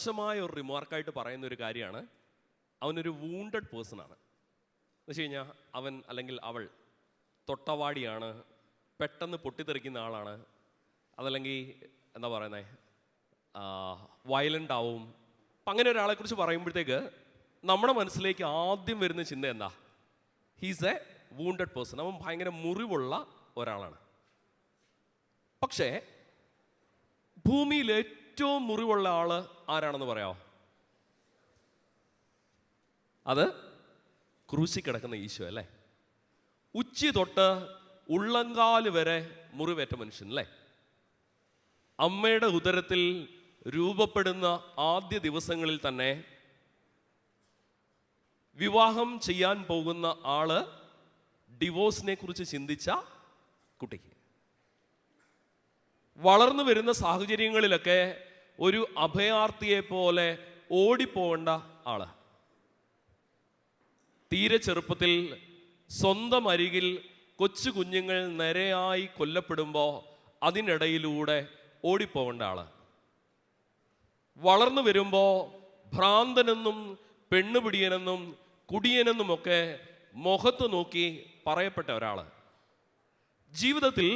മോശമായ ഒരു റിമാർക്കായിട്ട് പറയുന്ന ഒരു കാര്യമാണ്. അവനൊരു വൂണ്ടഡ് പേഴ്സണാണ് എന്ന് വെച്ച് കഴിഞ്ഞാൽ അവൻ അല്ലെങ്കിൽ അവൾ തൊട്ടവാടിയാണ് പെട്ടെന്ന് പൊട്ടിത്തെറിക്കുന്ന ആളാണ്. അതല്ലെങ്കിൽ എന്താ പറയുന്നത് വയലന്റ് ആവും. അപ്പം അങ്ങനെ ഒരാളെക്കുറിച്ച് പറയുമ്പോഴത്തേക്ക് നമ്മുടെ മനസ്സിലേക്ക് ആദ്യം വരുന്ന ചിന്ത എന്താ? ഹീസ് എ വൂണ്ടഡ് പേഴ്സൺ അവൻ ഭയങ്കര മുറിവുള്ള ഒരാളാണ്. പക്ഷേ ഭൂമിയിൽ ഏറ്റവും മുറിവുള്ള ആൾ ആരാണെന്ന് പറയാമോ അത് ക്രൂശി കിടക്കുന്ന ഈശോ അല്ലേ? ഉച്ചി തൊട്ട് ഉള്ളങ്കാൽ വരെ മുറിവേറ്റ മനുഷ്യൻ അല്ലേ? അമ്മയുടെ ഉദരത്തിൽ രൂപപ്പെടുന്ന ആദ്യ ദിവസങ്ങളിൽ തന്നെ വിവാഹം ചെയ്യാൻ പോകുന്ന ആൾ ഡിവോഴ്സിനെ കുറിച്ച് ചിന്തിച്ച കുട്ടിക്ക്. വളർന്നു വരുന്ന സാഹചര്യങ്ങളിലൊക്കെ ഒരു അഭയാർത്ഥിയെ പോലെ ഓടിപ്പോകേണ്ട ആൾ. തീരെ ചെറുപ്പത്തിൽ സ്വന്തം അരികിൽ കൊച്ചു കുഞ്ഞുങ്ങൾ നിരയായി കൊല്ലപ്പെടുമ്പോൾ അതിനിടയിലൂടെ ഓടിപ്പോകേണ്ട ആൾ. വളർന്നു വരുമ്പോൾ ഭ്രാന്തനെന്നും പെണ്ണുപിടിയനെന്നും കുടിയനെന്നുമൊക്കെ മുഖത്ത് നോക്കി പറയപ്പെട്ട ഒരാൾ. ജീവിതത്തിൽ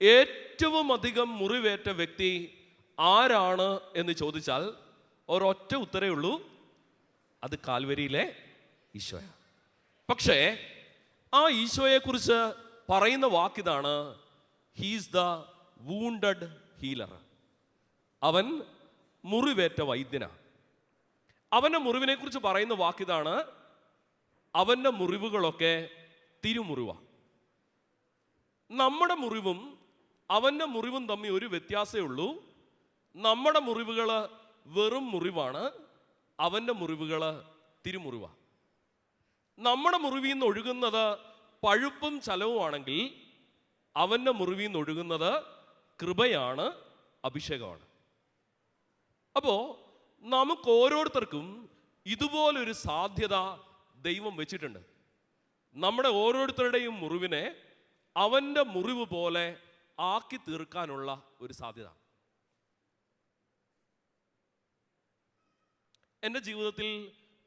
ഏറ്റവും അധികം മുറിവേറ്റ വ്യക്തി ആരാണ് എന്ന് ചോദിച്ചാൽ ഒരൊറ്റ ഉത്തരേ ഉള്ളൂ. അത് കാൽവരിയിലെ ഈശോയ. പക്ഷേ ആ ഈശോയെക്കുറിച്ച് പറയുന്ന വാക്കിതാണ് ഹീസ് ദ വൂണ്ടഡ് ഹീലർ അവൻ മുറിവേറ്റ വൈദ്യനാണ് അവന്റെ മുറിവിനെ കുറിച്ച് പറയുന്ന വാക്കിതാണ് അവന്റെ മുറിവുകളൊക്കെ തിരുമുറിവ. നമ്മുടെ മുറിവും അവന്റെ മുറിവും തമ്മിൽ ഒരു വ്യത്യാസമേ ഉള്ളൂ. നമ്മുടെ മുറിവുകൾ വെറും മുറിവാണ്. അവന്റെ മുറിവുകൾ തിരുമുറിവാണ് നമ്മുടെ മുറിവിൽ നിന്ന് ഒഴുകുന്നത് പഴുപ്പും ചലവുമാണെങ്കിൽ അവന്റെ മുറിവിൽ നിന്ന് ഒഴുകുന്നത് കൃപയാണ് അഭിഷേകമാണ്. അപ്പോൾ നമുക്ക് ഓരോരുത്തർക്കും ഇതുപോലൊരു സാധ്യത ദൈവം വെച്ചിട്ടുണ്ട്. നമ്മുടെ ഓരോരുത്തരുടെയും മുറിവിനെ അവന്റെ മുറിവ് പോലെ ആക്കി തീർക്കാനുള്ള ഒരു സാധ്യത. എന്റെ ജീവിതത്തിൽ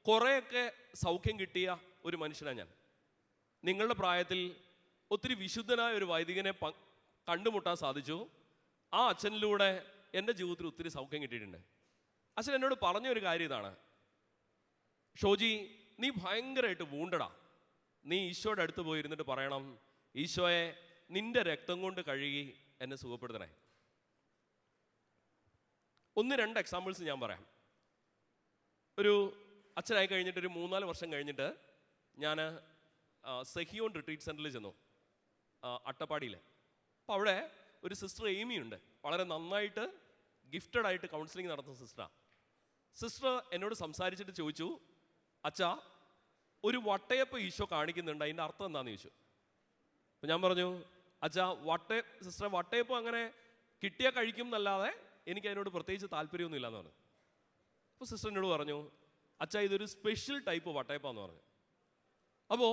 കുറേയൊക്കെ സൗഖ്യം കിട്ടിയ ഒരു മനുഷ്യനാണ് ഞാൻ. നിങ്ങളുടെ പ്രായത്തിൽ ഒത്തിരി വിശുദ്ധനായ ഒരു വൈദികനെ കണ്ടുമുട്ടാൻ സാധിച്ചു. ആ അച്ഛനിലൂടെ എന്റെ ജീവിതത്തിൽ ഒത്തിരി സൗഖ്യം കിട്ടിയിട്ടുണ്ട്. അച്ഛൻ എന്നോട് പറഞ്ഞ ഒരു കാര്യം ഇതാണ്. ഷോജി നീ ഭയങ്കരമായിട്ട് വൂണ്ടടാ നീ ഈശോയുടെ അടുത്ത് പോയിരുന്നിട്ട് പറയണം ഈശോയെ നിന്റെ രക്തം കൊണ്ട് കഴുകി എന്നെ സുഖപ്പെടുത്തണേ. ഒന്ന് രണ്ട് എക്സാമ്പിൾസ് ഞാൻ പറയാം. ഒരു അച്ഛനായി കഴിഞ്ഞിട്ട് ഒരു മൂന്നാൽ വർഷം കഴിഞ്ഞിട്ട് ഞാൻ സെഹിയോൺ റിട്രീറ്റ് സെന്ററിൽ ചെന്നു. അട്ടപ്പാടിയിൽ അപ്പോൾ അവിടെ ഒരു സിസ്റ്റർ എയ്മി ഉണ്ട്. വളരെ നന്നായിട്ട് ഗിഫ്റ്റഡ് ആയിട്ട് കൗൺസിലിംഗ് നടത്തുന്ന സിസ്റ്ററാണ് സിസ്റ്റർ എന്നോട് സംസാരിച്ചിട്ട് ചോദിച്ചു അച്ഛാ ഒരു വട്ടയപ്പം ഈശോ കാണിക്കുന്നുണ്ട് അതിന്റെ അർത്ഥം എന്താണെന്ന് ചോദിച്ചു. അപ്പം ഞാൻ പറഞ്ഞു അച്ഛാ വട്ടേ സിസ്റ്റർ വട്ടയപ്പം അങ്ങനെ കിട്ടിയാൽ കഴിക്കും എന്നല്ലാതെ എനിക്ക് അതിനോട് പ്രത്യേകിച്ച് താല്പര്യമൊന്നുമില്ല എന്ന് പറഞ്ഞു. അപ്പോൾ സിസ്റ്റർ എന്നോട് പറഞ്ഞു അച്ഛാ ഇതൊരു സ്പെഷ്യൽ ടൈപ്പ് വട്ടയപ്പാന്ന് പറഞ്ഞു. അപ്പോൾ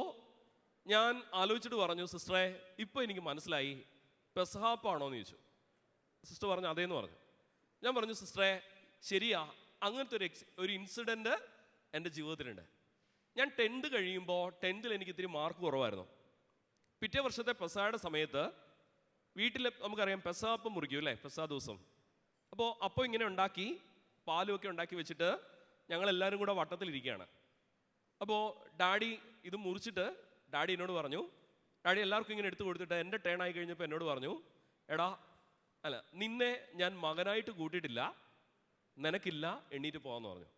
ഞാൻ ആലോചിച്ചിട്ട് പറഞ്ഞു സിസ്റ്ററെ ഇപ്പോൾ എനിക്ക് മനസ്സിലായി പെസഹാപ്പാണോ എന്ന് ചോദിച്ചു. സിസ്റ്റർ പറഞ്ഞു അതേന്ന് പറഞ്ഞു. ഞാൻ പറഞ്ഞു സിസ്റ്ററെ ശരിയാ അങ്ങനത്തെ ഒരു എക്സ് ഒരു ഇൻസിഡന്റ് എന്റെ ജീവിതത്തിലുണ്ട്. ഞാൻ ടെൻത്ത് കഴിയുമ്പോൾ ടെൻത്തിൽ എനിക്ക് ഇത്തിരി മാർക്ക് കുറവായിരുന്നു. പിറ്റേ വർഷത്തെ പെസാടെ സമയത്ത് വീട്ടിൽ നമുക്കറിയാം പെസാപ്പം മുറിക്കും അല്ലേ? പെസാ ദിവസം. അപ്പോൾ അപ്പോൾ ഇങ്ങനെ ഉണ്ടാക്കി പാലും ഒക്കെ ഉണ്ടാക്കി വെച്ചിട്ട് ഞങ്ങളെല്ലാവരും കൂടെ വട്ടത്തിലിരിക്കുകയാണ്. അപ്പോൾ ഡാഡി ഇത് മുറിച്ചിട്ട് ഡാഡി എന്നോട് പറഞ്ഞു ഡാഡി എല്ലാവർക്കും ഇങ്ങനെ എടുത്തു കൊടുത്തിട്ട് എന്റെ ടേൺ ആയി കഴിഞ്ഞപ്പോൾ എന്നോട് പറഞ്ഞു എടാ അല്ല നിന്നെ ഞാൻ മകനായിട്ട് കൂട്ടിയിട്ടില്ല നിനക്കില്ല എണ്ണീറ്റ് പോകാമെന്ന് പറഞ്ഞു.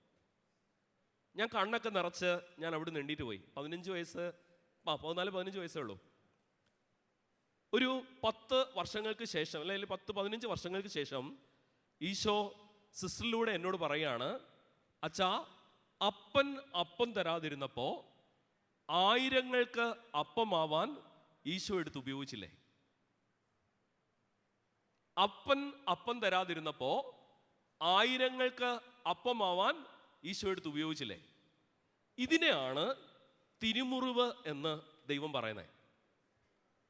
ഞാൻ കണ്ണൊക്കെ നിറച്ച് ഞാൻ അവിടുന്ന് എണ്ണീറ്റ് പോയി. പതിനഞ്ച് വയസ്സ് ആ പതിനാല് പതിനഞ്ച് വയസ്സേ ഉള്ളൂ. ഒരു പത്ത് വർഷങ്ങൾക്ക് ശേഷം അല്ലെങ്കിൽ പത്ത് പതിനഞ്ച് വർഷങ്ങൾക്ക് ശേഷം ഈശോ സിസ്റ്ററിലൂടെ എന്നോട് പറയാണ് അച്ഛാ അപ്പൻ അപ്പം തരാതിരുന്നപ്പോൾ ആയിരങ്ങൾക്ക് അപ്പമാവാൻ ഈശോ എടുത്ത് ഉപയോഗിച്ചില്ലേ? അപ്പൻ അപ്പം തരാതിരുന്നപ്പോൾ ആയിരങ്ങൾക്ക് അപ്പമാവാൻ ഈശോ എടുത്ത് ഉപയോഗിച്ചില്ലേ? ഇതിനെയാണ് തിരുമുറിവ് എന്ന് ദൈവം പറയുന്നത്.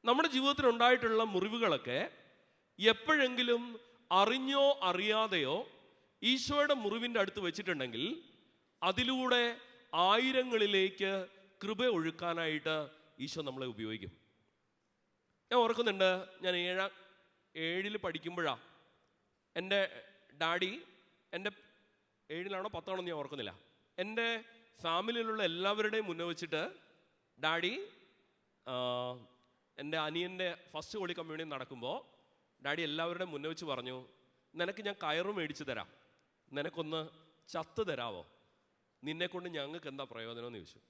നമ്മുടെ ജീവിതത്തിൽ ഉണ്ടായിട്ടുള്ള മുറിവുകളൊക്കെ എപ്പോഴെങ്കിലും അറിഞ്ഞോ അറിയാതെയോ ഈശോയുടെ മുറിവിന്റെ അടുത്ത് വെച്ചിട്ടുണ്ടെങ്കിൽ അതിലൂടെ ആയിരങ്ങളിലേക്ക് കൃപ ഒഴുക്കാനായിട്ട് ഈശോ നമ്മളെ ഉപയോഗിക്കും. ഞാൻ ഓർക്കുന്നുണ്ട് ഞാൻ ഏഴാം ഏഴിൽ പഠിക്കുമ്പോഴാണ് എന്റെ ഡാഡി എന്റെ ഏഴിലാണോ പത്താണോ ഞാൻ ഓർക്കുന്നില്ല. എന്റെ ഫാമിലിയിലുള്ള എല്ലാവരുടെയും മുന്നേ വെച്ചിട്ട് ഡാഡി എന്റെ അനിയന്റെ ഫസ്റ്റ് ഹോളി കമ്മ്യൂണിയൻ നടക്കുമ്പോൾ ഡാഡി എല്ലാവരുടെ മുന്നേ വെച്ച് പറഞ്ഞു നിനക്ക് ഞാൻ കയറ് മേടിച്ച് തരാം. നിനക്കൊന്ന് ചത്ത് തരാവോ? നിന്നെ കൊണ്ട് ഞങ്ങൾക്ക് എന്താ പ്രയോജനം? എന്ന് ചോദിച്ചു.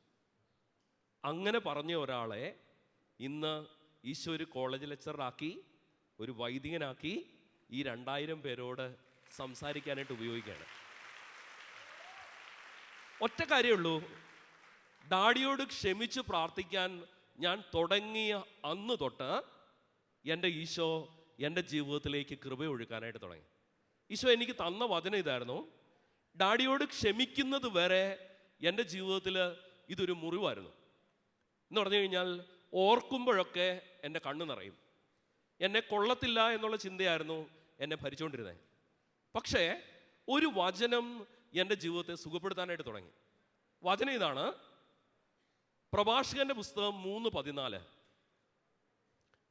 അങ്ങനെ പറഞ്ഞ ഒരാളെ ഇന്ന് ഈശോ ഒരു കോളേജ് ലെക്ചറാക്കി ഒരു വൈദികനാക്കി ഈ രണ്ടായിരം പേരോട് സംസാരിക്കാനായിട്ട് ഉപയോഗിക്കുകയാണ്. ഒറ്റ കാര്യമുള്ളൂ ഡാഡിയോട് ക്ഷമിച്ച് പ്രാർത്ഥിക്കാൻ ഞാൻ തുടങ്ങിയ അന്ന് തൊട്ട് എന്റെ ഈശോ എന്റെ ജീവിതത്തിലേക്ക് കൃപ ഒഴുക്കാനായിട്ട് തുടങ്ങി. ഈശോ എനിക്ക് തന്ന വചനം ഇതായിരുന്നു ഡാഡിയോട് ക്ഷമിക്കുന്നത് വരെ എന്റെ ജീവിതത്തിൽ ഇതൊരു മുറിവായിരുന്നു. എന്ന് പറഞ്ഞു കഴിഞ്ഞാൽ ഓർക്കുമ്പോഴൊക്കെ എന്റെ കണ്ണ് നിറയും. എന്നെ കൊള്ളത്തില്ല എന്നുള്ള ചിന്തയായിരുന്നു എന്നെ ഭരിച്ചുകൊണ്ടിരുന്നത്. പക്ഷേ ഒരു വചനം എന്റെ ജീവിതത്തെ സുഖപ്പെടുത്താനായിട്ട് തുടങ്ങി. വചനം ഇതാണ് പ്രഭാഷകന്റെ പുസ്തകം മൂന്ന് പതിനാല്.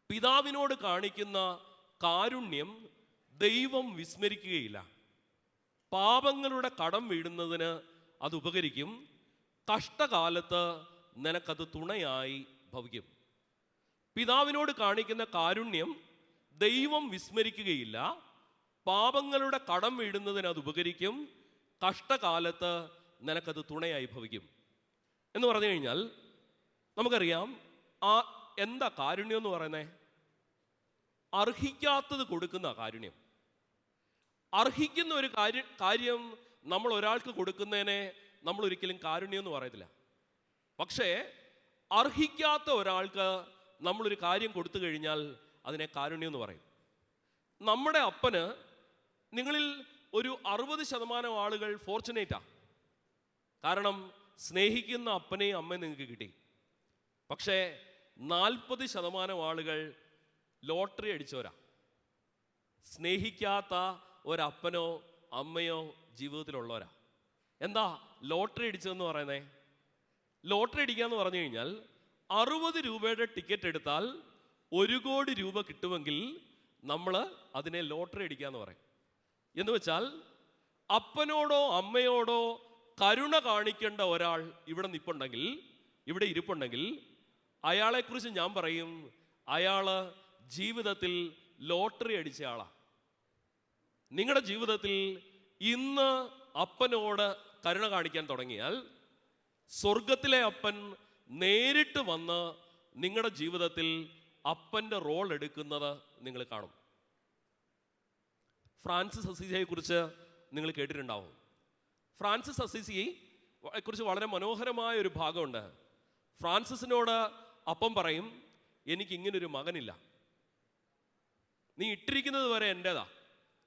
പിതാവിനോട് കാണിക്കുന്ന കാരുണ്യം ദൈവം വിസ്മരിക്കുകയില്ല. പാപങ്ങളുടെ കടം വീടുന്നതിന് അത് ഉപകരിക്കും. കഷ്ടകാലത്ത് നിനക്കത് തുണയായി ഭവിക്കും. പിതാവിനോട് കാണിക്കുന്ന കാരുണ്യം ദൈവം വിസ്മരിക്കുകയില്ല. പാപങ്ങളുടെ കടം വീടുന്നതിന് അത് ഉപകരിക്കും. കഷ്ടകാലത്ത് നിനക്കത് തുണയായി ഭവിക്കും. എന്ന് പറഞ്ഞു കഴിഞ്ഞാൽ നമുക്കറിയാം ആ എന്താ കാരുണ്യം എന്ന് പറയുന്നത്? അർഹിക്കാത്തത് കൊടുക്കുന്ന കാരുണ്യം. അർഹിക്കുന്ന ഒരു കാര്യം കാര്യം നമ്മൾ ഒരാൾക്ക് കൊടുക്കുന്നതിനെ നമ്മൾ ഒരിക്കലും കാരുണ്യം എന്ന് പറയത്തില്ല. പക്ഷേ അർഹിക്കാത്ത ഒരാൾക്ക് നമ്മളൊരു കാര്യം കൊടുത്തു കഴിഞ്ഞാൽ അതിനെ കാരുണ്യം എന്ന് പറയും. നമ്മുടെ അപ്പന് നിങ്ങളിൽ ഒരു അറുപത് ശതമാനം ആളുകൾ ഫോർച്ചുനേറ്റാ. കാരണം സ്നേഹിക്കുന്ന അപ്പനെയും അമ്മയും നിങ്ങൾക്ക് കിട്ടി. പക്ഷേ നാൽപ്പത് ശതമാനം ആളുകൾ ലോട്ടറി അടിച്ചവരാ. സ്നേഹിക്കാത്ത ഒരപ്പനോ അമ്മയോ ജീവിതത്തിലുള്ളവരാ. എന്താ ലോട്ടറി അടിച്ചതെന്ന് പറയുന്നേ? ലോട്ടറി അടിക്കുക എന്ന് പറഞ്ഞു കഴിഞ്ഞാൽ അറുപത് രൂപയുടെ ടിക്കറ്റ് എടുത്താൽ ഒരു കോടി രൂപ കിട്ടുമെങ്കിൽ നമ്മൾ അതിനെ ലോട്ടറി അടിക്കുക എന്ന് പറയും. എന്ന് വെച്ചാൽ അപ്പനോടോ അമ്മയോടോ കരുണ കാണിക്കേണ്ട ഒരാൾ ഇവിടെ നിപ്പുണ്ടെങ്കിൽ ഇവിടെ ഇരിപ്പുണ്ടെങ്കിൽ അയാളെക്കുറിച്ച് ഞാൻ പറയും അയാൾ ജീവിതത്തിൽ ലോട്ടറി അടിച്ച ആളാണ് നിങ്ങളുടെ ജീവിതത്തിൽ ഇന്ന് അപ്പനോട് കരുണ കാണിക്കാൻ തുടങ്ങിയാൽ സ്വർഗത്തിലെ അപ്പൻ നേരിട്ട് വന്ന് നിങ്ങളുടെ ജീവിതത്തിൽ അപ്പന്റെ റോൾ എടുക്കുന്നത് നിങ്ങൾ കാണും. ഫ്രാൻസിസ് അസീസിയെ കുറിച്ച് നിങ്ങൾ കേട്ടിട്ടുണ്ടാവും. ഫ്രാൻസിസ് അസീസിയെ കുറിച്ച് വളരെ മനോഹരമായ ഒരു ഭാഗമുണ്ട്. ഫ്രാൻസിസിനോട് അപ്പം പറയും എനിക്ക് ഇങ്ങനൊരു മകനില്ല. നീ ഇട്ടിരിക്കുന്നത് വരെ എന്റെതാ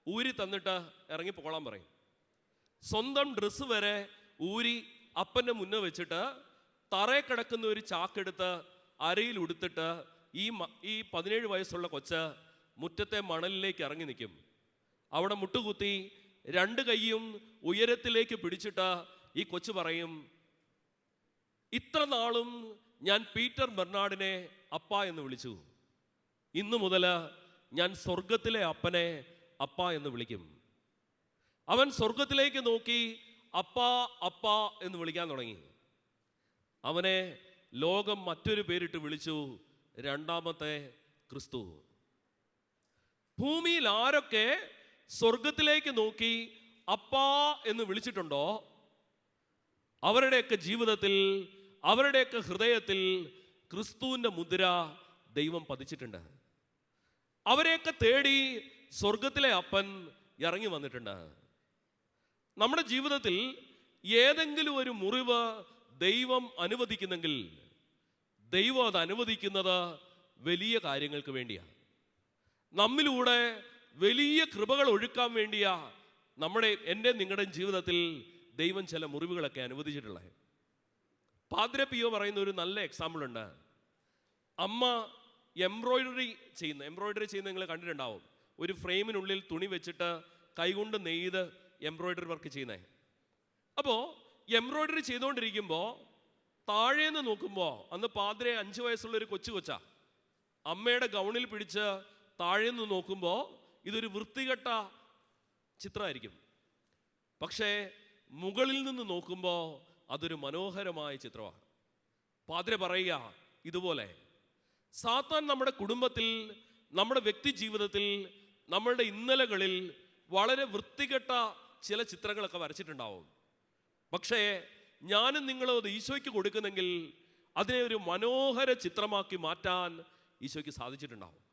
ഊരി തന്നിട്ട് ഇറങ്ങി പോകാൻ പറയും. സ്വന്തം ഡ്രസ്സ് വരെ ഊരി അപ്പന്റെ മുന്നേ വെച്ചിട്ട് തറയെ കിടക്കുന്ന ഒരു ചാക്കെടുത്ത് അരയിൽ ഉടുത്തിട്ട് ഈ ഈ പതിനേഴ് വയസ്സുള്ള കൊച്ച് മുറ്റത്തെ മണലിലേക്ക് ഇറങ്ങി നിൽക്കും അവിടെ മുട്ടുകുത്തി രണ്ട് കൈയും ഉയരത്തിലേക്ക് പിടിച്ചിട്ട് ഈ കൊച്ചു പറയും ഇത്ര നാളും ഞാൻ പീറ്റർ ബെർണാഡിനെ അപ്പ എന്ന് വിളിച്ചു. ഇന്നു മുതൽ ഞാൻ സ്വർഗത്തിലെ അപ്പനെ അപ്പ എന്ന് വിളിക്കും. അവൻ സ്വർഗത്തിലേക്ക് നോക്കി അപ്പ അപ്പ എന്ന് വിളിക്കാൻ തുടങ്ങി. അവനെ ലോകം മറ്റൊരു പേരിട്ട് വിളിച്ചു രണ്ടാമത്തെ ക്രിസ്തു. ഭൂമിയിൽ ആരൊക്കെ സ്വർഗത്തിലേക്ക് നോക്കി അപ്പ എന്ന് വിളിച്ചിട്ടുണ്ടോ? അവരുടെയൊക്കെ ജീവിതത്തിൽ അവരുടെയൊക്കെ ഹൃദയത്തിൽ ക്രിസ്തുവിന്റെ മുദ്ര ദൈവം പതിച്ചിട്ടുണ്ട്. അവരെയൊക്കെ തേടി സ്വർഗത്തിലെ അപ്പൻ ഇറങ്ങി വന്നിട്ടുണ്ട്. നമ്മുടെ ജീവിതത്തിൽ ഏതെങ്കിലും ഒരു മുറിവ് ദൈവം അനുവദിക്കുന്നെങ്കിൽ ദൈവം അത് അനുവദിക്കുന്നത് വലിയ കാര്യങ്ങൾക്ക് വേണ്ടിയാണ് നമ്മിലൂടെ വലിയ കൃപകൾ ഒഴുക്കാൻ വേണ്ടിയാ നമ്മുടെ എന്റെ നിങ്ങളുടെ ജീവിതത്തിൽ ദൈവം ചില മുറിവുകളൊക്കെ അനുവദിച്ചിട്ടുള്ളത്. പാദ്ര പിയോ പറയുന്ന ഒരു നല്ല എക്സാമ്പിൾ ഉണ്ട്. അമ്മ എംബ്രോയിഡറി ചെയ്യുന്ന എംബ്രോയിഡറി ചെയ്യുന്ന നിങ്ങൾ കണ്ടിട്ടുണ്ടാവും. ഒരു ഫ്രെയിമിനുള്ളിൽ തുണി വെച്ചിട്ട് കൈകൊണ്ട് നെയ്ത് എംബ്രോയിഡറി വർക്ക് ചെയ്യുന്നേ. അപ്പോൾ എംബ്രോയിഡറി ചെയ്തുകൊണ്ടിരിക്കുമ്പോൾ താഴേന്ന് നോക്കുമ്പോൾ അന്ന് പാദ്രെ അഞ്ച് വയസ്സുള്ള ഒരു കൊച്ചു കൊച്ചാ. അമ്മയുടെ ഗൗണിൽ പിടിച്ച് താഴേന്ന് നോക്കുമ്പോൾ ഇതൊരു വൃത്തികെട്ട ചിത്രമായിരിക്കും. പക്ഷേ മുകളിൽ നിന്ന് നോക്കുമ്പോൾ അതൊരു മനോഹരമായ ചിത്രമാണ്. പാതിരെ പറയുക ഇതുപോലെ. സാത്താൻ നമ്മുടെ കുടുംബത്തിൽ നമ്മുടെ വ്യക്തി ജീവിതത്തിൽ നമ്മളുടെ ഇന്നലകളിൽ വളരെ വൃത്തികെട്ട ചില ചിത്രങ്ങളൊക്കെ വരച്ചിട്ടുണ്ടാവും. പക്ഷേ ഞാനും നിങ്ങളും അത് ഈശോയ്ക്ക് കൊടുക്കുന്നെങ്കിൽ അതിനെ ഒരു മനോഹര ചിത്രമാക്കി മാറ്റാൻ ഈശോയ്ക്ക് സാധിച്ചിട്ടുണ്ടാവും.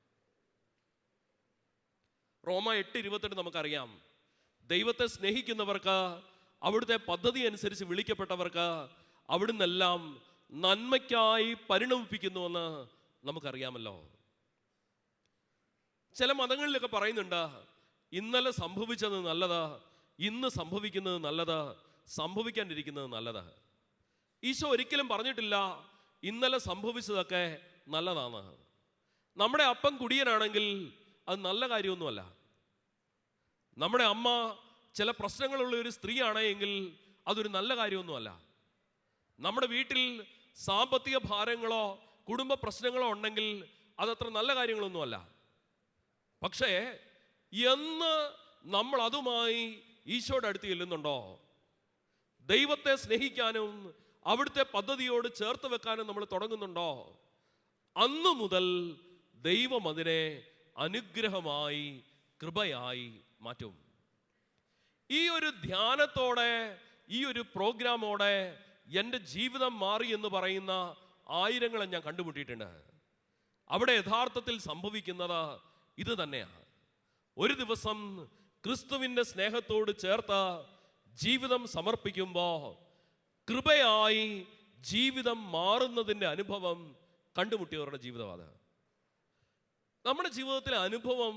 റോമ എട്ട് ഇരുപത്തെട്ട് നമുക്കറിയാം. ദൈവത്തെ സ്നേഹിക്കുന്നവർക്ക് അവിടുത്തെ പദ്ധതി അനുസരിച്ച് വിളിക്കപ്പെട്ടവർക്ക് അവിടുന്നെല്ലാം നന്മയ്ക്കായി പരിണമിപ്പിക്കുന്നുവെന്ന് നമുക്കറിയാമല്ലോ. ചില മതങ്ങളിലൊക്കെ പറയുന്നുണ്ട് ഇന്നലെ സംഭവിച്ചത് നല്ലത് ഇന്ന് സംഭവിക്കുന്നത് നല്ലത് സംഭവിക്കാണ്ടിരിക്കുന്നത് നല്ലത്. ഈശോ ഒരിക്കലും പറഞ്ഞിട്ടില്ല ഇന്നലെ സംഭവിച്ചതൊക്കെ നല്ലതാണ് നമ്മുടെ അപ്പം കുടിയനാണെങ്കിൽ അത് നല്ല കാര്യമൊന്നുമല്ല. നമ്മുടെ അമ്മ ചില പ്രശ്നങ്ങളുള്ള ഒരു സ്ത്രീയാണ് എങ്കിൽ അതൊരു നല്ല കാര്യമൊന്നുമല്ല. നമ്മുടെ വീട്ടിൽ സാമ്പത്തിക ഭാരങ്ങളോ കുടുംബ പ്രശ്നങ്ങളോ ഉണ്ടെങ്കിൽ അതത്ര നല്ല കാര്യങ്ങളൊന്നുമല്ല. പക്ഷേ എന്ന് നമ്മൾ അതുമായി ഈശോയുടെ അടുത്ത് ചെല്ലുന്നുണ്ടോ? ദൈവത്തെ സ്നേഹിക്കാനും അവിടുത്തെ പദ്ധതിയോട് ചേർത്ത് വെക്കാനും നമ്മൾ തുടങ്ങുന്നുണ്ടോ? അന്നു മുതൽ ദൈവം അതിനെ അനുഗ്രഹമായി കൃപയായി മാറ്റും. ഈ ഒരു ധ്യാനത്തോടെ ഈ ഒരു പ്രോഗ്രാമോടെ എന്റെ ജീവിതം മാറി എന്ന് പറയുന്ന ആയിരങ്ങളെ ഞാൻ കണ്ടുമുട്ടിയിട്ടുണ്ട്. അവിടെ യഥാർത്ഥത്തിൽ സംഭവിക്കുന്നത് ഇത് തന്നെയാണ്. ഒരു ദിവസം ക്രിസ്തുവിന്റെ സ്നേഹത്തോട് ചേർത്ത് ജീവിതം സമർപ്പിക്കുമ്പോൾ കൃപയായി ജീവിതം മാറുന്നതിന്റെ അനുഭവം കണ്ടുമുട്ടിയവരുടെ ജീവിതമാണ് നമ്മുടെ ജീവിതത്തിലെ അനുഭവം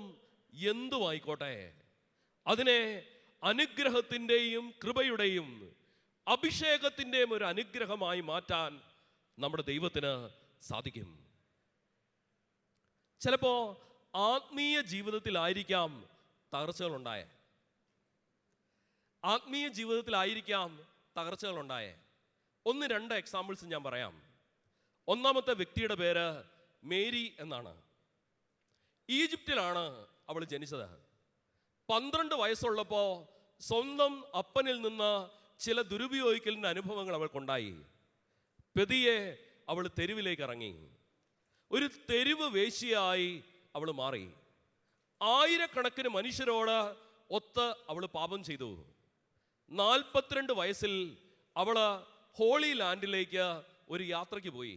എന്തുമായിക്കോട്ടെ അതിനെ അനുഗ്രഹത്തിന്റെയും കൃപയുടെയും അഭിഷേകത്തിന്റെയും ഒരു അനുഗ്രഹമായി മാറ്റാൻ നമ്മുടെ ദൈവത്തിന് സാധിക്കും. ചിലപ്പോൾ ആത്മീയ ജീവിതത്തിലായിരിക്കാം തകർച്ചകൾ ഉണ്ടായ ആത്മീയ ജീവിതത്തിലായിരിക്കാം തകർച്ചകളുണ്ടായ. ഒന്ന് രണ്ട് എക്സാമ്പിൾസ് ഞാൻ പറയാം. ഒന്നാമത്തെ വ്യക്തിയുടെ പേര് മേരി എന്നാണ്. ഈജിപ്തിലാണ് അവൾ ജനിച്ചത്. പന്ത്രണ്ട് വയസ്സുള്ളപ്പോൾ സ്വന്തം അപ്പനിൽ നിന്ന് ചില ദുരുപയോഗിക്കലിന്റെ അനുഭവങ്ങൾ അവൾക്കുണ്ടായി. പെതിയെ അവൾ തെരുവിലേക്ക് ഇറങ്ങി ഒരു തെരുവ് വേശിയായി അവൾ മാറി. ആയിരക്കണക്കിന് മനുഷ്യരോട് ഒത്ത് അവൾ പാപം ചെയ്തു. നാൽപ്പത്തിരണ്ട് വയസ്സിൽ അവൾ ഹോളി ലാൻഡിലേക്ക് ഒരു യാത്രയ്ക്ക് പോയി.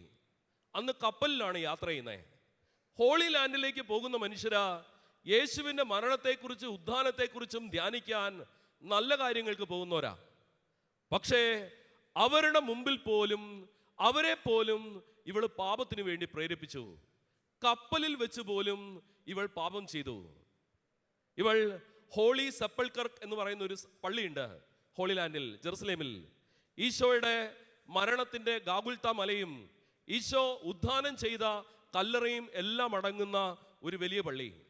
അന്ന് കപ്പലിലാണ് യാത്ര ചെയ്യുന്നത് ഹോളി ലാൻഡിലേക്ക് പോകുന്ന മനുഷ്യരാ യേശുവിന്റെ മരണത്തെക്കുറിച്ച് ഉദ്ധാനത്തെക്കുറിച്ചും ധ്യാനിക്കാൻ നല്ല കാര്യങ്ങൾക്ക് പോകുന്നവരാ. പക്ഷേ അവരുടെ മുമ്പിൽ പോലും അവരെ പോലും ഇവൾ പാപത്തിന് വേണ്ടി പ്രേരിപ്പിച്ചു. കപ്പലിൽ വെച്ച് പോലും ഇവൾ പാപം ചെയ്തു. ഇവൾ ഹോളി സെപ്പൾക്കർക്ക് എന്ന് പറയുന്ന ഒരു പള്ളിയുണ്ട് ഹോളി ലാൻഡിൽ ജെറുസലേമിൽ. ഈശോയുടെ മരണത്തിന്റെ ഗാഗുൽത്ത മലയും ഈശോ ഉദ്ധാനം ചെയ്ത കല്ലറയും എല്ലാം അടങ്ങുന്ന ഒരു വലിയ പള്ളി.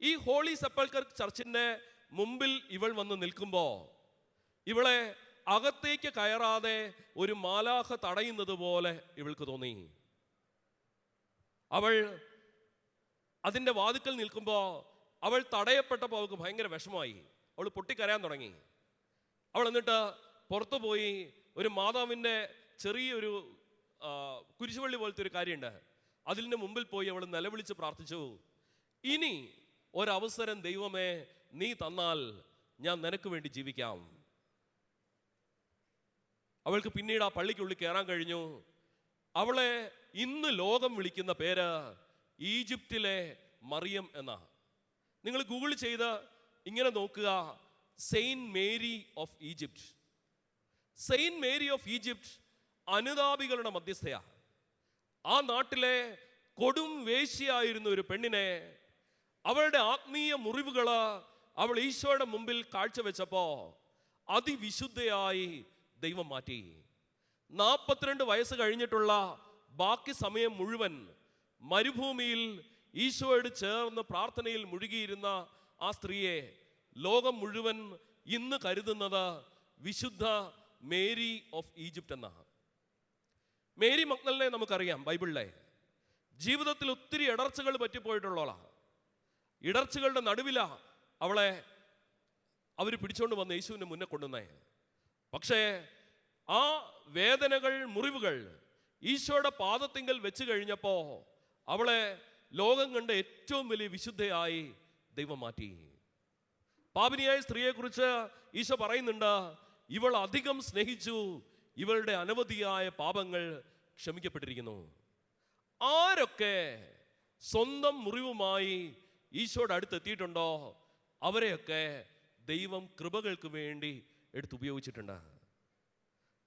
ഈ ഹോളി സെപ്പൾക്കർ ചർച്ചിന്റെ മുമ്പിൽ ഇവൾ വന്ന് നിൽക്കുമ്പോൾ ഇവളെ അകത്തേക്ക് കയറാതെ ഒരു മാലാഹ തടയുന്നത് പോലെ ഇവൾക്ക് തോന്നി. അവൾ അതിന്റെ വാതുക്കൽ നിൽക്കുമ്പോൾ അവൾ തടയപ്പെട്ടപ്പോൾ അവൾക്ക് ഭയങ്കര വിഷമമായി. അവൾ പൊട്ടിക്കരയാൻ തുടങ്ങി. അവൾ എന്നിട്ട് പുറത്തു പോയി ഒരു മാതാവിന്റെ ചെറിയൊരു കുരിശുവള്ളി പോലത്തെ ഒരു കാര്യമുണ്ട്. അതിന്റെ മുമ്പിൽ പോയി അവൾ നിലവിളിച്ച് പ്രാർത്ഥിച്ചു. ഇനി ഒരവസരം ദൈവമേ നീ തന്നാൽ ഞാൻ നിനക്ക് വേണ്ടി ജീവിക്കാം. അവൾക്ക് പിന്നീട് ആ പള്ളിക്കുള്ളിൽ കയറാൻ കഴിഞ്ഞു. അവളെ ഇന്ന് ലോകം വിളിക്കുന്ന പേര് ഈജിപ്തിലെ മറിയം എന്ന. നിങ്ങൾ ഗൂഗിൾ ചെയ്ത് ഇങ്ങനെ നോക്കുക Saint Mary of Egypt. Saint Mary of Egypt അനുതാപികളുടെ മധ്യസ്ഥയാണ് ആ നാട്ടിലെ കൊടും വേശിയായിരുന്ന ഒരു പെണ്ണിനെ അവളുടെ ആത്മീയ മുറിവുകൾ അവൾ ഈശോയുടെ മുമ്പിൽ കാഴ്ചവെച്ചപ്പോ അതിവിശുദ്ധയായി ദൈവം മാറ്റി. നാൽപ്പത്തിരണ്ട് വയസ്സ് കഴിഞ്ഞിട്ടുള്ള ബാക്കി സമയം മുഴുവൻ മരുഭൂമിയിൽ ഈശോയോട് ചേർന്ന് പ്രാർത്ഥനയിൽ മുഴുകിയിരുന്ന ആ സ്ത്രീയെ ലോകം മുഴുവൻ ഇന്ന് കരുതുന്നത് വിശുദ്ധ മേരി ഓഫ് ഈജിപ്റ്റ് എന്നാണ് മേരി മക്നലിനെ നമുക്കറിയാം ബൈബിളിലെ. ജീവിതത്തിൽ ഒത്തിരി ഇടർച്ചകൾ പറ്റിപ്പോയിട്ടുള്ളവളാണ് ഇടർച്ചകളുടെ നടുവിലാ അവളെ അവർ പിടിച്ചുകൊണ്ട് വന്ന് യേശുവിന്റെ മുന്നേ കൊണ്ടുവന്നേ. പക്ഷേ ആ വേദനകൾ മുറിവുകൾ ഈശോയുടെ പാദത്തിങ്കൽ വെച്ച് കഴിഞ്ഞപ്പോൾ അവളെ ലോകം കണ്ട ഏറ്റവും വലിയ വിശുദ്ധയായി ദൈവം മാറ്റി. പാപിനിയായ സ്ത്രീയെക്കുറിച്ച് ഈശോ പറയുന്നുണ്ട് ഇവൾ അധികം സ്നേഹിച്ചു ഇവളുടെ അനവധിയായ പാപങ്ങൾ ക്ഷമിക്കപ്പെട്ടിരിക്കുന്നു. ആരൊക്കെ സ്വന്തം മുറിവുമായി ഈശോയുടെ അടുത്ത് എത്തിയിട്ടുണ്ടോ അവരെയൊക്കെ ദൈവം കൃപകൾക്ക് വേണ്ടി എടുത്ത് ഉപയോഗിച്ചിട്ടുണ്ട്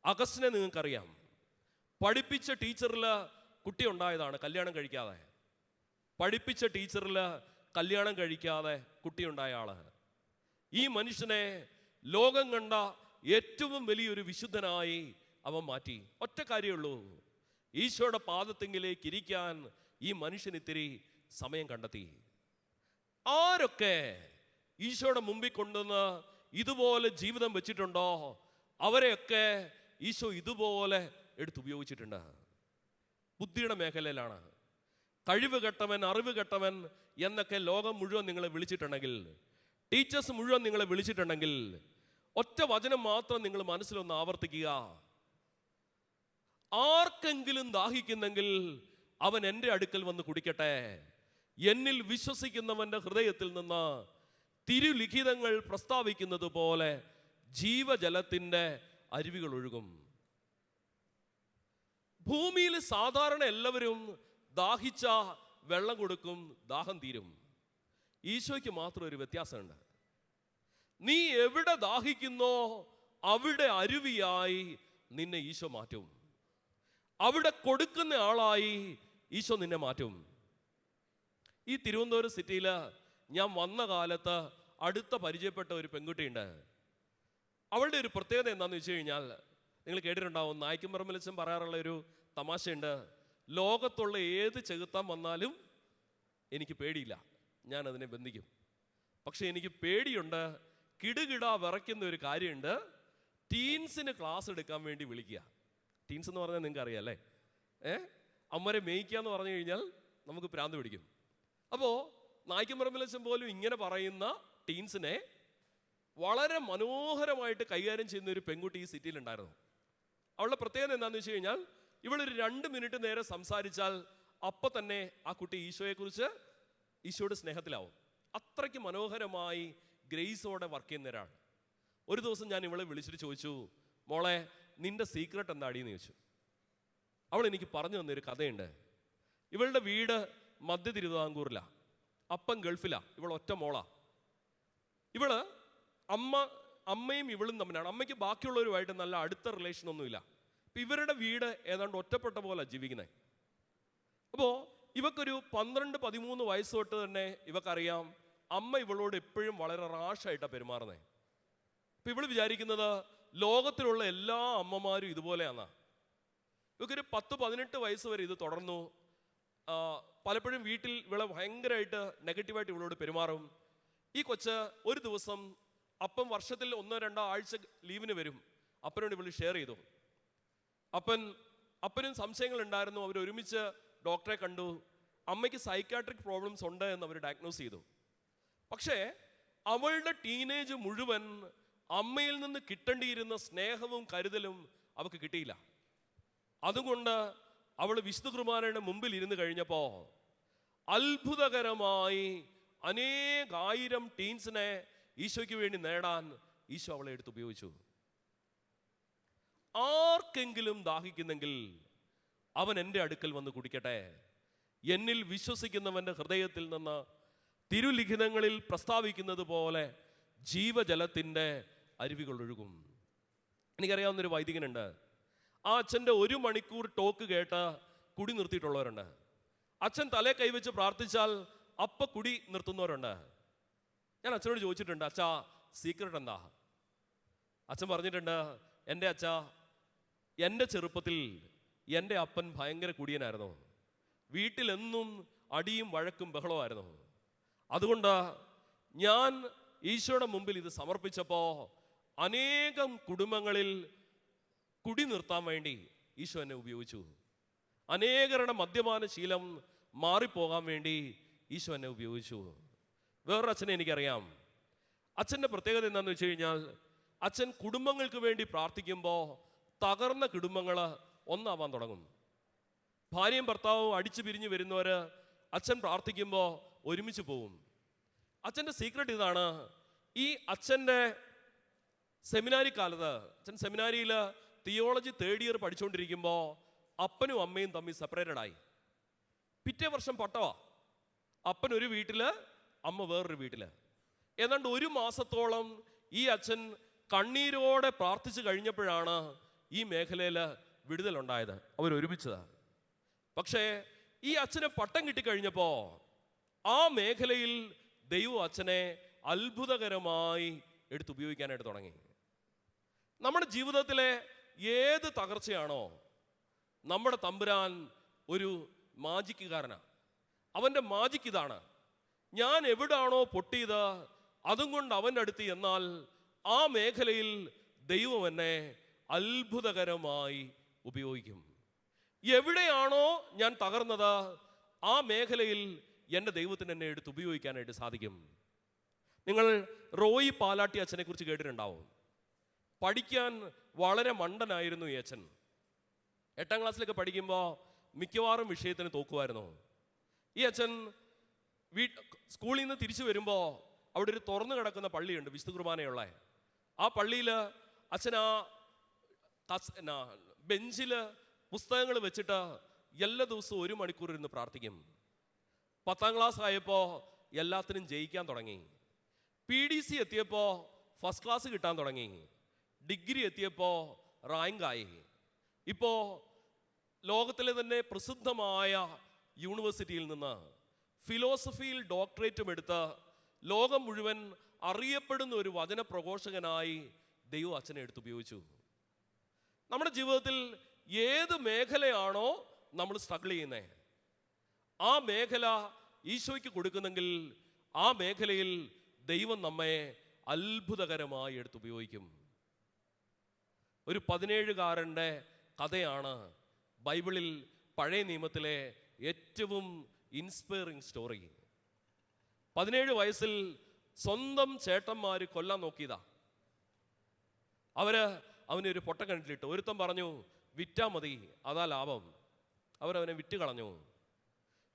അഗസ്റ്റിനെ നിങ്ങൾക്കറിയാം. പഠിപ്പിച്ച ടീച്ചറിൽ കുട്ടി ഉണ്ടായതാണ് കല്യാണം കഴിക്കാതെ. പഠിപ്പിച്ച ടീച്ചറിൽ കല്യാണം കഴിക്കാതെ കുട്ടിയുണ്ടായ ആൾ. ഈ മനുഷ്യനെ ലോകം കണ്ട ഏറ്റവും വലിയൊരു വിശുദ്ധനായി അവൻ മാറ്റി. ഒറ്റ കാര്യമുള്ളൂ ഈശോയുടെ പാദത്തെങ്കിലേക്ക് ഇരിക്കാൻ ഈ മനുഷ്യൻ ഇത്തിരി സമയം കണ്ടെത്തി. ആരൊക്കെ ഈശോയുടെ മുമ്പിൽ കൊണ്ടുവന്ന് ഇതുപോലെ ജീവിതം വെച്ചിട്ടുണ്ടോ? അവരെയൊക്കെ ഈശോ ഇതുപോലെ എടുത്തുപയോഗിച്ചിട്ടുണ്ട് ബുദ്ധിയുടെ മേഖലയിലാണ്. കഴിവ് കെട്ടവൻ അറിവ് കെട്ടവൻ എന്നൊക്കെ ലോകം മുഴുവൻ നിങ്ങളെ വിളിച്ചിട്ടുണ്ടെങ്കിൽ ടീച്ചേഴ്സ് മുഴുവൻ നിങ്ങളെ വിളിച്ചിട്ടുണ്ടെങ്കിൽ ഒറ്റ വചനം മാത്രം നിങ്ങൾ മനസ്സിലൊന്ന് ആവർത്തിക്കുക. ആർക്കെങ്കിലും ദാഹിക്കുന്നെങ്കിൽ അവൻ എന്റെ അടുക്കൽ വന്ന് കുടിക്കട്ടെ. എന്നിൽ വിശ്വസിക്കുന്നവന്റെ ഹൃദയത്തിൽ നിന്ന് തിരുലിഖിതങ്ങൾ പ്രസ്താവിക്കുന്നത് പോലെ ജീവജലത്തിന്റെ അരുവികൾ ഒഴുകും. ഭൂമിയിൽ സാധാരണ എല്ലാവരും ദാഹിച്ച വെള്ളം കൊടുക്കും ദാഹം തീരും. ഈശോയ്ക്ക് മാത്രം ഒരു വ്യത്യാസമുണ്ട്. നീ എവിടെ ദാഹിക്കുന്നോ അവിടെ അരുവിയായി നിന്നെ ഈശോ മാറ്റും. അവിടെ കൊടുക്കുന്ന ആളായി ഈശോ നിന്നെ മാറ്റും. ഈ തിരുവനന്തപുരം സിറ്റിയിൽ ഞാൻ വന്ന കാലത്ത് അടുത്ത പരിചയപ്പെട്ട ഒരു പെൺകുട്ടിയുണ്ട്. അവളുടെ ഒരു പ്രത്യേകത എന്താണെന്ന് വെച്ച് കഴിഞ്ഞാൽ നിങ്ങൾ കേട്ടിട്ടുണ്ടാവും നായ്ക്കുംപറമ്പലച്ചൻ പറയാറുള്ള ഒരു തമാശയുണ്ട്. ലോകത്തുള്ള ഏത് ചെകുത്താൻ വന്നാലും എനിക്ക് പേടിയില്ല ഞാൻ അതിനെ ബന്ധിക്കും. പക്ഷെ എനിക്ക് പേടിയുണ്ട് കിടുകിട വിറയ്ക്കുന്ന ഒരു കാര്യമുണ്ട്. ടീൻസിന് ക്ലാസ് എടുക്കാൻ വേണ്ടി വിളിക്കുക. ടീൻസ് എന്ന് പറഞ്ഞാൽ നിങ്ങൾക്ക് അറിയാം അല്ലേ? ഏ? അമ്മരെ മേയ്ക്കുക എന്ന് പറഞ്ഞു കഴിഞ്ഞാൽ നമുക്ക് പ്രാന്ത് പിടിക്കും. അപ്പോൾ നായ്ക്കമ്പറമ്പിലച്ചൻ പോലും ഇങ്ങനെ പറയുന്ന ടീൻസിനെ വളരെ മനോഹരമായിട്ട് കൈകാര്യം ചെയ്യുന്ന ഒരു പെൺകുട്ടി ഈ സിറ്റിയിലുണ്ടായിരുന്നു അവളുടെ പ്രത്യേകത എന്താണെന്ന് വെച്ച് കഴിഞ്ഞാൽ ഇവളൊരു രണ്ട് മിനിറ്റ് നേരെ സംസാരിച്ചാൽ അപ്പം തന്നെ ആ കുട്ടി ഈശോയെക്കുറിച്ച് ഈശോയുടെ സ്നേഹത്തിലാവും. അത്രയ്ക്ക് മനോഹരമായി ഗ്രേസോടെ വർക്ക് ചെയ്യുന്ന ഒരാൾ. ഒരു ദിവസം ഞാൻ ഇവളെ വിളിച്ചിട്ട് ചോദിച്ചു മോളെ നിന്റെ സീക്രട്ട് എന്താടിയെന്ന് ചോദിച്ചു. അവൾ എനിക്ക് പറഞ്ഞു തന്നൊരു കഥയുണ്ട്. ഇവളുടെ വീട് മധ്യ തിരുവിതാംകൂറിലാ. അപ്പൻ ഗൾഫിലാ. ഇവൾ ഒറ്റ മോളാ. ഇവൾ അമ്മ അമ്മയും ഇവളും തമ്മിലാണ്. അമ്മയ്ക്ക് ബാക്കിയുള്ളവരുമായിട്ട് നല്ല അടുത്ത റിലേഷൻ ഒന്നുമില്ല. അപ്പൊ ഇവരുടെ വീട് ഏതാണ്ട് ഒറ്റപ്പെട്ട പോലെ ജീവിക്കുന്നത് അപ്പോൾ ഇവക്കൊരു പന്ത്രണ്ട് പതിമൂന്ന് വയസ്സ് തൊട്ട് തന്നെ ഇവക്കറിയാം അമ്മ ഇവളോട് എപ്പോഴും വളരെ റാഷായിട്ടാണ് പെരുമാറുന്നത് അപ്പൊ ഇവൾ വിചാരിക്കുന്നത് ലോകത്തിലുള്ള എല്ലാ അമ്മമാരും ഇതുപോലെയാണ് ഇവക്കൊരു പത്ത് പതിനെട്ട് വയസ്സ് വരെ ഇത് തുടർന്നു. പലപ്പോഴും വീട്ടിൽ ഇവളെ ഭയങ്കരമായിട്ട് നെഗറ്റീവായിട്ട് ഇവളോട് പെരുമാറും. ഈ കൊച്ച് ഒരു ദിവസം അപ്പം വർഷത്തിൽ ഒന്നോ രണ്ടോ ആഴ്ച ലീവിന് വരും. അപ്പനോട് ഇവൾ ഷെയർ ചെയ്തു. അപ്പൻ അപ്പനും സംശയങ്ങൾ ഉണ്ടായിരുന്നു. അവർ ഒരുമിച്ച് ഡോക്ടറെ കണ്ടു. അമ്മയ്ക്ക് സൈക്കാട്രിക് പ്രോബ്ലംസ് ഉണ്ട് എന്ന് അവർ ഡയഗ്നോസ് ചെയ്തു. പക്ഷേ അവളുടെ ടീനേജ് മുഴുവൻ അമ്മയിൽ നിന്ന് കിട്ടേണ്ടിയിരുന്ന സ്നേഹവും കരുതലും അവൾക്ക് കിട്ടിയില്ല. അതുകൊണ്ട് അവൾ വിശുദ്ധ കുർബാനയുടെ മുമ്പിൽ ഇരുന്ന് കഴിഞ്ഞപ്പോ അത്ഭുതകരമായി അനേകായിരം ടീൻസിനെ ഈശോയ്ക്ക് വേണ്ടി നേടാൻ ഈശോ അവളെ എടുത്ത് ഉപയോഗിച്ചു. ആർക്കെങ്കിലും ദാഹിക്കുന്നെങ്കിൽ അവൻ എന്റെ അടുക്കൽ വന്ന് കുടിക്കട്ടെ. എന്നിൽ വിശ്വസിക്കുന്നവന്റെ ഹൃദയത്തിൽ നിന്ന് തിരുലിഖിതങ്ങളിൽ പ്രസ്താവിക്കുന്നത് പോലെ ജീവജലത്തിന്റെ അരുവികൾ ഒഴുകും. എനിക്കറിയാവുന്നൊരു വൈദികനുണ്ട്. ആ അച്ഛന്റെ ഒരു മണിക്കൂർ ടോക്ക് കേട്ട കുടി നിർത്തിയിട്ടുള്ളവരുണ്ട്. അച്ഛൻ തലേ കൈവച്ച് പ്രാർത്ഥിച്ചാൽ അപ്പ കുടി നിർത്തുന്നവരുണ്ട്. ഞാൻ അച്ഛനോട് ചോദിച്ചിട്ടുണ്ട് അച്ഛാ സീക്രട്ട് എന്താ? അച്ഛൻ പറഞ്ഞിട്ടുണ്ട് എന്റെ അച്ഛ എന്റെ ചെറുപ്പത്തിൽ എന്റെ അപ്പൻ ഭയങ്കര കുടിയനായിരുന്നു. വീട്ടിലെന്നും അടിയും വഴക്കും ബഹളമായിരുന്നു അതുകൊണ്ട് ഞാൻ ഈശോയുടെ മുമ്പിൽ ഇത് സമർപ്പിച്ചപ്പോൾ അനേകം കുടുംബങ്ങളിൽ കുടി നിർത്താൻ വേണ്ടി ഈശോ എന്നെ ഉപയോഗിച്ചു. അനേകരുടെ മദ്യപാന ശീലം മാറിപ്പോകാൻ വേണ്ടി ഈശോ എന്നെ ഉപയോഗിച്ചു. വേറൊരു അച്ഛനെ എനിക്കറിയാം. അച്ഛന്റെ പ്രത്യേകത എന്താണെന്ന് വെച്ച് കഴിഞ്ഞാൽ അച്ഛൻ കുടുംബങ്ങൾക്ക് വേണ്ടി പ്രാർത്ഥിക്കുമ്പോൾ തകർന്ന കുടുംബങ്ങൾ ഒന്നാവാൻ തുടങ്ങും. ഭാര്യയും ഭർത്താവും അടിച്ചു പിരിഞ്ഞു വരുന്നവർ അച്ഛൻ പ്രാർത്ഥിക്കുമ്പോൾ ഒരുമിച്ച് പോവും. അച്ഛന്റെ സീക്രട്ട് ഇതാണ് ഈ അച്ഛന്റെ സെമിനാരി കാലത്ത് അച്ഛൻ സെമിനാരിയിൽ തിയോളജി തേർഡ് ഇയർ പഠിച്ചുകൊണ്ടിരിക്കുമ്പോൾ അപ്പനും അമ്മയും തമ്മിൽ സെപ്പറേറ്റഡ് ആയി. പിറ്റേ വർഷം പട്ടവാ. അപ്പൻ ഒരു വീട്ടിൽ അമ്മ വേറൊരു വീട്ടിൽ ഏതാണ്ട് ഒരു മാസത്തോളം ഈ അച്ഛൻ കണ്ണീരോടെ പ്രാർത്ഥിച്ചു കഴിഞ്ഞപ്പോഴാണ് ഈ മേഖലയിൽ വിടുതലുണ്ടായത് അവർ ഒരുമിച്ചത്. പക്ഷേ ഈ അച്ഛന് പട്ടം കിട്ടിക്കഴിഞ്ഞപ്പോൾ ആ മേഖലയിൽ ദൈവം അച്ഛനെ അത്ഭുതകരമായി എടുത്തുപയോഗിക്കാനായിട്ട് തുടങ്ങി. നമ്മുടെ ജീവിതത്തിലെ ഏത് തകർച്ചയാണോ നമ്മുടെ തമ്പുരാൻ ഒരു മാജിക്കുകാരനാണ് അവന്റെ മാജിക്ക് ഇതാണ്. ഞാൻ എവിടാണോ പൊട്ടിയത് അതും കൊണ്ട് അവന്റെ അടുത്ത് എന്നാൽ ആ മേഖലയിൽ ദൈവം എന്നെ അത്ഭുതകരമായി ഉപയോഗിക്കും. എവിടെയാണോ ഞാൻ തകർന്നത് ആ മേഖലയിൽ എന്റെ ദൈവത്തിന് എന്നെ എടുത്ത് ഉപയോഗിക്കാനായിട്ട് സാധിക്കും. നിങ്ങൾ റോയി പാലാട്ടി അച്ഛനെ കുറിച്ച് കേട്ടിട്ടുണ്ടാവും. പഠിക്കാൻ വളരെ മണ്ടനായിരുന്നു ഈ അച്ഛൻ. എട്ടാം ക്ലാസ്സിലൊക്കെ പഠിക്കുമ്പോൾ മിക്കവാറും വിഷയത്തിന് തോക്കുമായിരുന്നു ഈ അച്ഛൻ വീ സ്കൂളിൽ നിന്ന് തിരിച്ചു വരുമ്പോൾ അവിടെ ഒരു തുറന്നു കിടക്കുന്ന പള്ളിയുണ്ട് വിശുദ്ധ കുർബാനയുള്ള. ആ പള്ളിയിൽ അച്ഛൻ ആ ബെഞ്ചിൽ പുസ്തകങ്ങൾ വെച്ചിട്ട് എല്ലാ ദിവസവും ഒരു മണിക്കൂർ ഇരുന്ന് പ്രാർത്ഥിക്കും. പത്താം ക്ലാസ് ആയപ്പോൾ എല്ലാത്തിനും ജയിക്കാൻ തുടങ്ങി. പി ഡി സി എത്തിയപ്പോൾ ഫസ്റ്റ് ക്ലാസ് കിട്ടാൻ തുടങ്ങി. ഡിഗ്രി എത്തിയപ്പോൾ റാങ്കായി ഇപ്പോൾ ലോകത്തിലെ തന്നെ പ്രസിദ്ധമായ യൂണിവേഴ്സിറ്റിയിൽ നിന്ന് ഫിലോസഫിയിൽ ഡോക്ടറേറ്റും എടുത്ത് ലോകം മുഴുവൻ അറിയപ്പെടുന്ന ഒരു വചന പ്രഘോഷകനായി ദൈവം അച്ഛനെ എടുത്തുപയോഗിച്ചു നമ്മുടെ ജീവിതത്തിൽ ഏത് മേഖലയാണോ നമ്മൾ സ്ട്രഗിൾ ചെയ്യുന്നത് ആ മേഖല ഈശോയ്ക്ക് കൊടുക്കുന്നെങ്കിൽ ആ മേഖലയിൽ ദൈവം നമ്മെ അത്ഭുതകരമായി എടുത്ത് ഉപയോഗിക്കും. ഒരു പതിനേഴുകാരന്റെ കഥയാണ് ബൈബിളിൽ പഴയ നിയമത്തിലെ ഏറ്റവും ഇൻസ്പയറിങ് സ്റ്റോറി. പതിനേഴ് വയസ്സിൽ സ്വന്തം ചേട്ടന്മാർ കൊല്ലാൻ നോക്കിയതാ. അവർ അവനെ ഒരു പൊട്ട കണ്ടിട്ട് ഒരുത്തം പറഞ്ഞു വിറ്റാ മതി അതാ ലാഭം. അവരവനെ വിറ്റ് കളഞ്ഞു.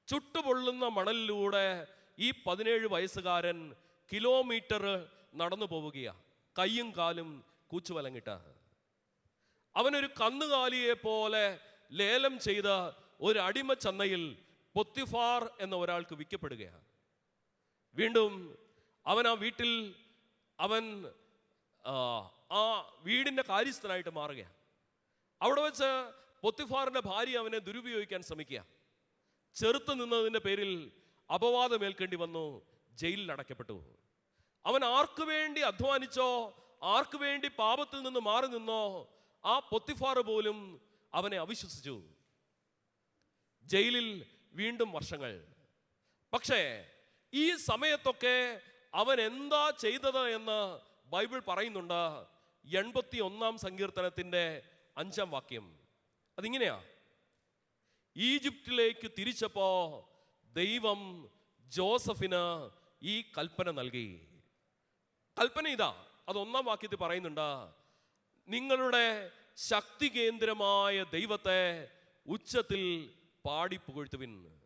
ചുട്ടുപൊള്ളുന്ന മണലിലൂടെ ഈ പതിനേഴ് വയസ്സുകാരൻ കിലോമീറ്റർ നടന്നു പോവുകയാ കയ്യും കാലും കൂച്ചുവലങ്ങിട്ട്. അവനൊരു കന്നുകാലിയെ പോലെ ലേലം ചെയ്ത ഒരു അടിമ ചന്തയിൽ പൊത്തിഫാർ എന്ന ഒരാൾക്ക് വിൽക്കപ്പെടുകയാണ്. വീണ്ടും അവൻ ആ വീട്ടിൽ അവൻ ആ, വീടിന്റെ കാര്യസ്ഥനായിട്ട് മാറുകയാണ്. അവിടെ വെച്ച് പൊത്തിഫാറിന്റെ ഭാര്യ അവനെ ദുരുപയോഗിക്കാൻ ശ്രമിക്കുക ചെറുത്ത് നിന്നതിന്റെ പേരിൽ അപവാദമേൽക്കേണ്ടി വന്നു ജയിലിൽ അടയ്ക്കപ്പെട്ടു. അവൻ ആർക്കു വേണ്ടി അധ്വാനിച്ചോ ആർക്കു വേണ്ടി പാപത്തിൽ നിന്ന് മാറി നിന്നോ ആ പൊത്തിഫാർ പോലും അവനെ അവിശ്വസിച്ചു. ജയിലിൽ വീണ്ടും വർഷങ്ങൾ. പക്ഷേ ഈ സമയത്തൊക്കെ അവൻ എന്താ ചെയ്തത് എന്ന് ബൈബിൾ പറയുന്നുണ്ട്. എൺപത്തി ഒന്നാം സങ്കീർത്തനത്തിന്റെ അഞ്ചാം വാക്യം. അതിങ്ങനെയാ. ഈജിപ്തിലേക്ക് തിരിച്ചപ്പോ ദൈവം ജോസഫിന് ഈ കൽപ്പന നൽകി. കൽപ്പന ഇതാ. അത് ഒന്നാം വാക്യത്തിൽ പറയുന്നുണ്ട്. നിങ്ങളുടെ ശക്തി കേന്ദ്രമായ ദൈവത്തെ ഉച്ചത്തിൽ പാടി പുകഴ്ത്തുവിൻ.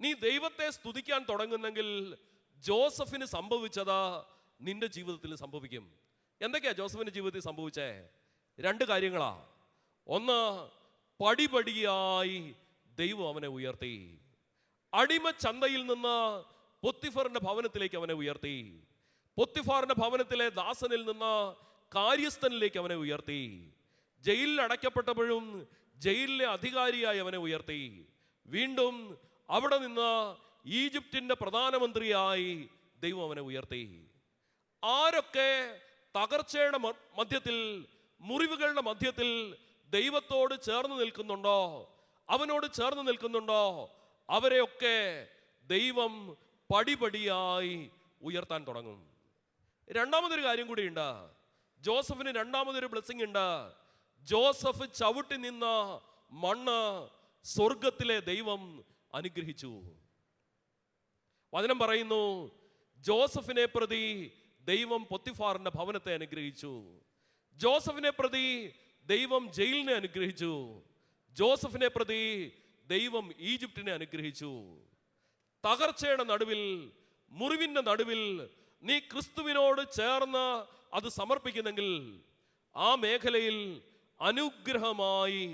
നീ ദൈവത്തെ സ്തുതിക്കാൻ തുടങ്ങുന്നെങ്കിൽ ജോസഫിന് സംഭവിച്ചത് നിന്റെ ജീവിതത്തിൽ സംഭവിക്കും. എന്തൊക്കെയാ ജോസഫിന്റെ ജീവിതത്തിൽ സംഭവിച്ചേ? രണ്ട് കാര്യങ്ങളാ. ഒന്ന് പടിപടിയായി ദൈവം അവനെ ഉയർത്തി. അടിമ ചന്തയിൽ നിന്ന് പൊത്തിഫറിന്റെ ഭവനത്തിലേക്ക് അവനെ ഉയർത്തി. പൊത്തിഫാറിന്റെ ഭവനത്തിലെ ദാസനിൽ നിന്ന് കാര്യസ്ഥനിലേക്ക് അവനെ ഉയർത്തി. ജയിലിൽ അടയ്ക്കപ്പെട്ടപ്പോഴും ജയിലിലെ അധികാരിയായി അവനെ ഉയർത്തി. വീണ്ടും അവിടെ നിന്ന് ഈജിപ്തിന്റെ പ്രധാനമന്ത്രിയായി ദൈവം അവനെ ഉയർത്തി. ആരൊക്കെ തകർച്ചയുടെ മധ്യത്തിൽ മുറിവുകളുടെ മധ്യത്തിൽ ദൈവത്തോട് ചേർന്ന് നിൽക്കുന്നുണ്ടോ അവനോട് ചേർന്ന് നിൽക്കുന്നുണ്ടോ അവരെയൊക്കെ ദൈവം പടിപടിയായി ഉയർത്താൻ തുടങ്ങും. രണ്ടാമതൊരു കാര്യം കൂടിയുണ്ട്. ജോസഫിന് രണ്ടാമതൊരു ബ്ലെസ്സിങ് ഉണ്ട്. ജോസഫ് ചവിട്ടി നിന്ന മണ്ണ് സ്വർഗത്തിലെ ദൈവം അനുഗ്രഹിച്ചു. വചനം പറയുന്നു ജോസഫിനെ പ്രതി ദൈവം പൊത്തിഫാറിന്റെ ഭവനത്തെ അനുഗ്രഹിച്ചു. ജോസഫിനെ പ്രതി ദൈവം ജയിലിനെ അനുഗ്രഹിച്ചു. ജോസഫിനെ പ്രതി ദൈവം ഈജിപ്തിനെ അനുഗ്രഹിച്ചു. തകർച്ചയുടെ നടുവിൽ മുറിവിന്റെ നടുവിൽ നീ ക്രിസ്തുവിനോട് ചേർന്ന് അത് സമർപ്പിക്കുന്നെങ്കിൽ ആ മേഖലയിൽ അനുഗ്രഹമായി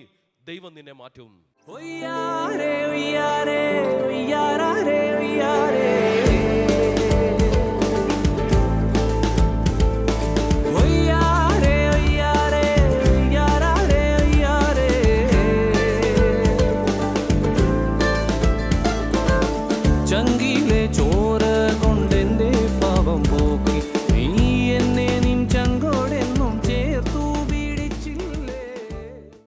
ദൈവം നിന്നെ മാറ്റും. ഒയ്യാറേ ഒയ്യാറേ ഒയ്യാറേ ഒയ്യാറേ